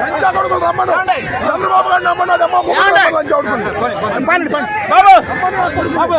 లంచా కొడుకులు రమ్మను చంద్రబాబు గారిని రమ్మన్నాడు అమ్మ ముగ్గురు రమ్మను లంచా కొడుకులు పండి పండి బాబు బాబు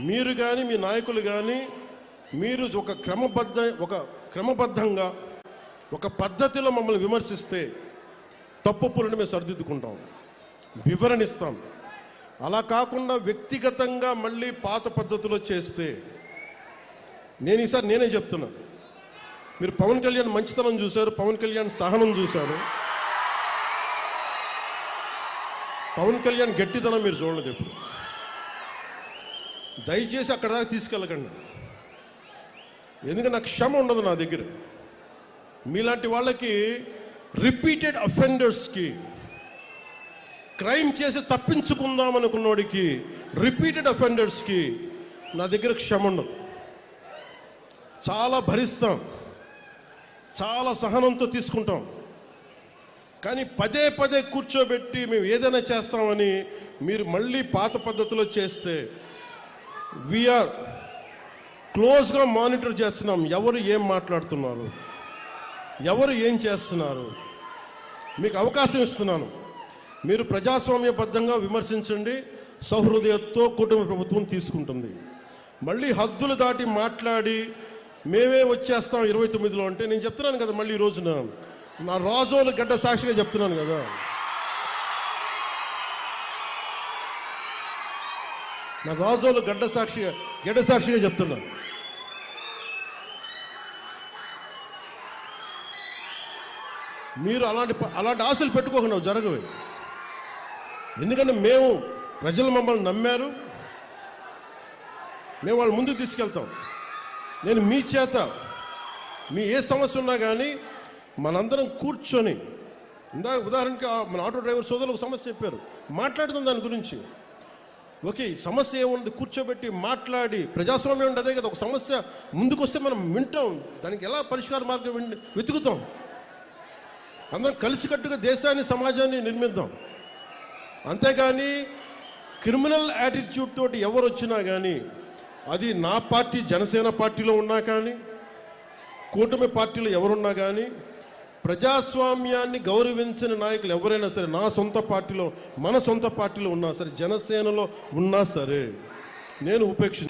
మీరు కానీ మీ నాయకులు కానీ మీరు ఒక క్రమబద్ధ ఒక క్రమబద్ధంగా ఒక పద్ధతిలో మమ్మల్ని విమర్శిస్తే తప్పులను మేము సరిదిద్దుకుంటాం. వివరణిస్తాం అలా కాకుండా వ్యక్తిగతంగా మళ్ళీ పాత పద్ధతిలో చేస్తే నేను ఈసారి నేనే చెప్తున్నా. మీరు పవన్ కళ్యాణ్ మంచితనం చూశారు పవన్ కళ్యాణ్ సహనం చూశారు. పవన్ కళ్యాణ్ గట్టితనం మీరు చూడలేదు ఎప్పుడు. దయచేసి అక్కడ దాకా తీసుకెళ్ళకండి. ఎందుకంటే నాకు క్షమ ఉండదు నా దగ్గర. మీలాంటి వాళ్ళకి రిపీటెడ్ అఫెండర్స్కి క్రైమ్ చేసి తప్పించుకుందాం అనుకున్నోడికి రిపీటెడ్ అఫెండర్స్కి నా దగ్గర క్షమ ఉండదు. చాలా భరిస్తాం. చాలా సహనంతో తీసుకుంటాం. కానీ పదే పదే కూర్చోబెట్టి మేము ఏదైనా చేస్తామని మీరు మళ్ళీ పాత పద్ధతిలో చేస్తే వీఆర్ క్లోజ్గా మానిటర్ చేస్తున్నాం. ఎవరు ఏం మాట్లాడుతున్నారు? ఎవరు ఏం చేస్తున్నారు? మీకు అవకాశం ఇస్తున్నాను. మీరు ప్రజాస్వామ్యబద్ధంగా విమర్శించండి. సహృదయతో కుటుంబ ప్రభుత్వం తీసుకుంటుంది. మళ్ళీ హద్దులు దాటి మాట్లాడి మేమే వచ్చేస్తాం ఇరవై తొమ్మిదిలో అంటే నేను చెప్తున్నాను కదా మళ్ళీ ఈ రోజున. నా రాజోలు గడ్డ సాక్షిగా చెప్తున్నాను కదా. నా రాజోలు గడ్డ సాక్షిగా గడ్డ సాక్షిగా చెప్తున్నా. మీరు అలాంటి అలాంటి ఆశలు పెట్టుకోకుండా జరగవు. ఎందుకంటే మేము ప్రజలు మమ్మల్ని నమ్మారు. మేము వాళ్ళ ముందుకు తీసుకెళ్తాం. నేను మీ చేత మీ ఏ సమస్య ఉన్నా కానీ మనందరం కూర్చొని ఇందాక ఉదాహరణకి మన ఆటో డ్రైవర్ సోదరులు ఒక సమస్య చెప్పారు. మాట్లాడుతుంది దాని గురించి. ఓకే సమస్య ఏముంది? కూర్చోబెట్టి మాట్లాడి. ప్రజాస్వామ్యం అంటే అదే కదా ఒక సమస్య ముందుకొస్తే మనం వింటాం. దానికి ఎలా పరిష్కార మార్గం వెతుకుతాం? అందరం కలిసికట్టుగా దేశాన్ని సమాజాన్ని నిర్మిద్దాం. అంతేగాని క్రిమినల్ యాటిట్యూడ్ తోటి ఎవరు వచ్చినా కానీ అది నా పార్టీ జనసేన పార్టీలో ఉన్నా కానీ కూటమి పార్టీలో ఎవరున్నా కానీ ప్రజాస్వామ్యాన్ని గౌరవించిన నాయకులు ఎవరైనా సరే నా సొంత పార్టీలో మన సొంత పార్టీలో ఉన్నా సరే జనసేనలో ఉన్నా సరే నేను ఉపేక్షించను.